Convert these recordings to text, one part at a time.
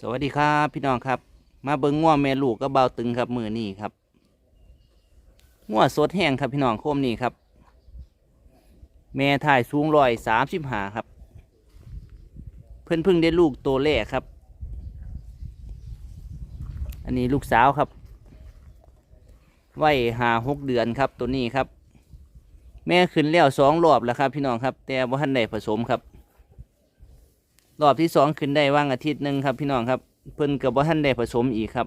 สวัสดีครับพี่น้องครับ มาเบิ้งง่วแม่ลูกก็เบาตึงครับมือนี่ครับง่วสดแห้งครับพี่น้องโคมนี่ครับ แม่ถ่ายสูงร้อยสามสิบหาครับ เพิ่นเพิ่งได้ลูกตัวแรกครับ อันนี้ลูกสาวครับไว้หาหกเดือนครับตัวนี้ครับ แม่ขึ้นแล้วสองรอบแล้วครับ พี่น้องครับ แต่ว่าท่านได้ผสมครับ รอบที่สองขึ้นได้ว่างอาทิตย์หนึ่งครับพี่น้องครับเพิ่นกับว่าท่านได้ผสมอีกครับ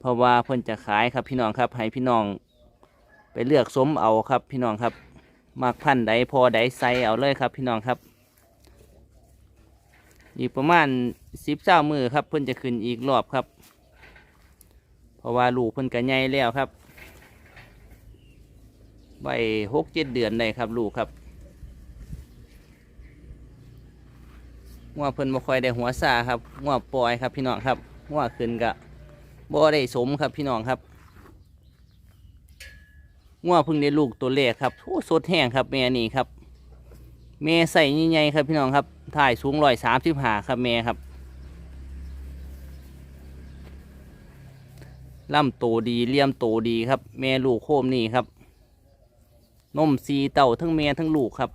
เพราะว่าเพิ่นจะขายครับพี่น้องครับให้พี่น้อง ไปเลือกสมเอาครับพี่น้องครับมักพันใดพอใดใสเอาเลยครับ พี่น้องครับ อีกประมาณสิบเจ้ามือครับ เพิ่นจะขึ้นอีกรอบครับ เพราะว่าลูกเพิ่นกระใหญ่แล้วครับใบหกเจ็ดเดือนได้ครับลูกครับ งัวเพิ่นบ่ค่อยได้หัวซาครับงัวปล่อยครับพี่น้องครับงัวขึ้นกะบ่ได้สมครับพี่น้องครับงัวเพิ่งได้ลูกตัวเล็กครับโอ้สดแห้งครับแม่นี่ครับแม่ใส่ใหญ่ๆครับพี่น้องครับถ่ายสูงร้อยสามสิบห้าครับแม่ครับล่ำโตดีเลี่ยมโตดีครับ แม่ลูกโคมนี่ครับนมสีเต่าทั้งแม่ทั้งลูกครับ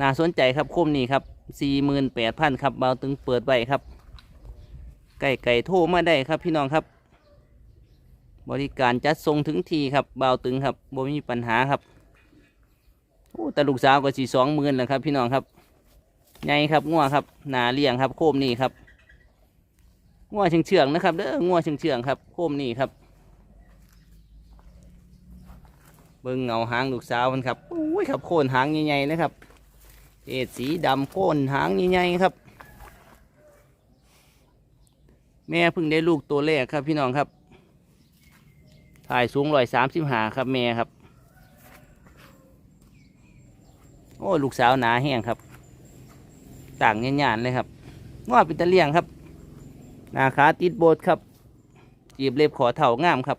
น่าสนใจครับโคมนี้ครับ สี่หมื่นแปดพันครับเบาตึงเปิดไว้ครับ ไก่ไก่โทรมาได้ครับพี่น้องครับ บริการจัดส่งถึงทีครับเบาตึงครับบ่มีปัญหาครับโอ้แต่ลูกสาวก็สี่สองหมื่นแล้วครับ พี่น้องครับไงครับง่วครับหนาเลี้ยงครับ โคมนี้ครับง่วเชื่องเชื่องนะครับเด้อง่วเชื่องเชื่องครับโคมนี้ครับเบิ่งเงาหางลูกสาวมันครับโอ้ยครับโคนหางใหญ่ๆนะครับ เอสีดำโค่นหางใหญ่ๆครับ แม่เพิ่งได้ลูกตัวแรกครับพี่น้องครับ ถ่ายสูงร้อยสามสิบหาครับแม่ครับ โอ้ลูกสาวหนาแห้งครับ ต่างเงี้ยนๆเลยครับงอเป็นตะเลียงครับ หน้าขาติดโบดครับ จีบเล็บขอเถ่างามครับ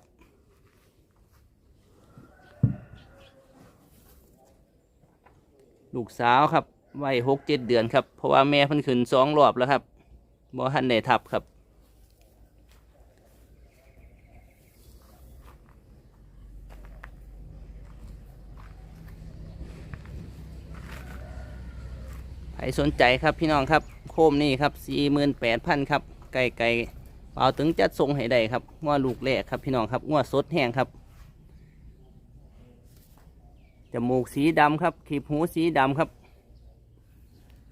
ลูกสาวครับ ไวัยหกเจ็ดเดือนครับ เพราะว่าแม่เพิ่นขึ้นสองรอบแล้วครับบ่ทันได้ทับครับ ใครสนใจครับพี่น้องครับ โคมนี่ครับสี่หมื่นแปดพันครับ ไก่ไก่เปล่าถึงจัดทรงให้ได้ครับง้อลูกแรกครับพี่น้องครับง้อสดแห้งครับจมูกสีดำครับขีบหูสีดำครับ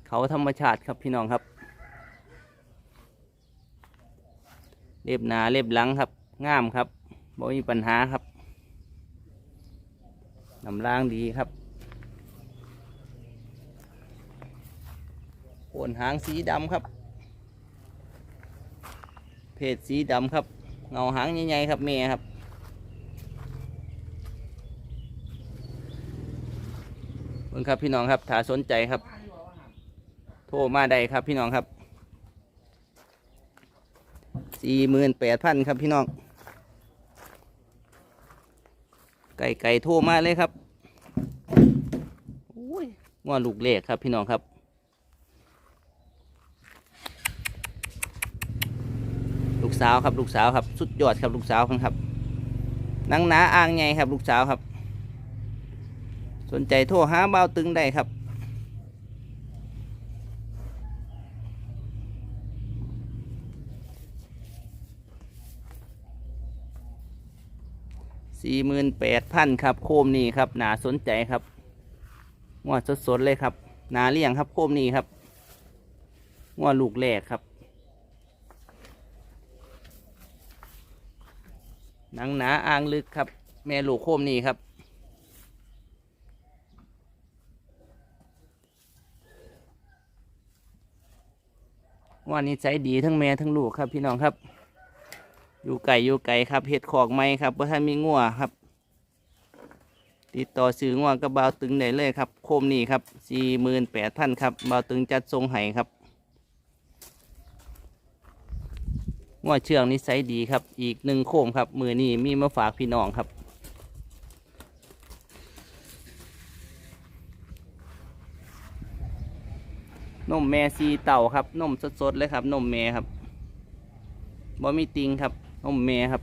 เขาธรรมชาติครับพี่น้องครับ เล็บหนาเล็บหลังครับงามครับบ่มีปัญหาครับน้ำล่างดีครับโคนหางสีดำครับ เพศสีดำครับ เงาหางใหญ่ๆครับเมียครับเบิ่งครับพี่น้องครับถ้าสนใจครับ โทรมาได้ครับพี่น้องครับสี่หมื่นแปดพันครับพี่น้อง ไก่ไก่โทรมาเลยครับโอ้ยว่าลูกเล็กครับพี่น้องครับลูกสาวครับลูกสาวครับ สุดยอดครับลูกสาวครับนังหนาอ่างไงครับลูกสาวครับ สนใจโทรหาเบาตึงได้ครับ สี่หมื่นแปดพันครับ โคมนี่ครับหนาสนใจครับงวดสดๆเลยครับหนาเลี้ยงครับ โคมนี่ครับงวดลูกแรกครับหนังหนาอ่างลึกครับ แม่ลูกโคมนี่ครับว่านิสัยดีทั้งแม่ทั้งลูกครับพี่น้องครับ อยู่ไก่อยู่ไก่ครับเห็ดขอกไม้ครับว่าท่านมีงัวครับ ติดต่อซื้องัวกับบาวตึงได้เลยครับ โคมนี่ครับสี่หมื่นแปดพันครับบาวตึงจัดทรงไห้ครับงัวเชื่องนิสัยดีครับ อีกหนึ่งโคมครับ มือนี้มีมาฝากพี่น้องครับนมแม่ซีเต่าครับนมสดๆเลยครับนมแม่ครับบ่มีติงครับ นมแม่ครับ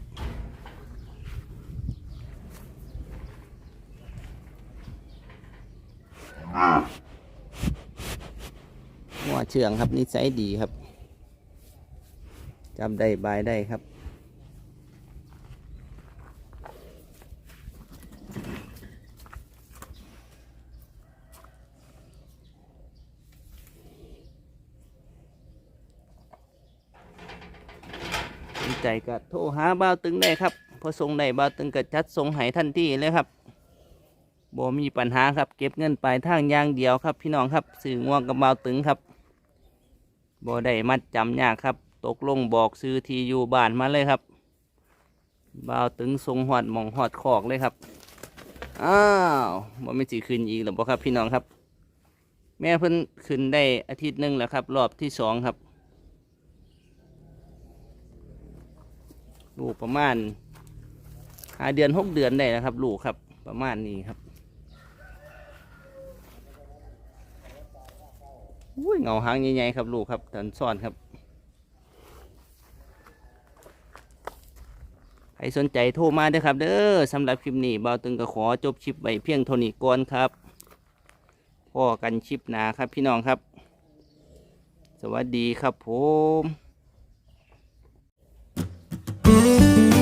หัวเชื่องครับนิสัยดีครับจำได้บายได้ครับ ใจก็โทรหาบ่าวตึงได้ครับพอส่งได้บ่าวตึงก็จัดส่งให้ทันทีเลยครับบ่มีปัญหาครับ เก็บเงินปลายทางอย่างเดียวครับ พี่น้องครับสื่อง่วงกับบ่าวตึงครับบ่ได้มัดจำยากครับ ตกลงบอกซื้อทีอยู่บ้านมาเลยครับบ่าวตึงทรงหอดมองหอดคอกเลยครับอ้าวบ่ไม่สิขึ้นอีกหรือบ่ครับ พี่น้องครับ แม่เพิ่นขึ้นได้อาทิตย์หนึ่งแล้วครับ รอบที่สองครับ ลูกประมาณหาเดือนหกเดือนได้นะครับ ลูกครับ ประมาณนี้ครับอุ้ยเงาหางใหญ่ๆครับลูกครับตันซ่อนครับใครสนใจโทรมาด้อครับเด้อสำหรับคลิปนี้เบาตึงก็ขอจบคลิปไว้เพียงเท่านี้ก่อนครับพ่อกันคลิปหนาครับพี่น้องครับ สวัสดีครับผม Música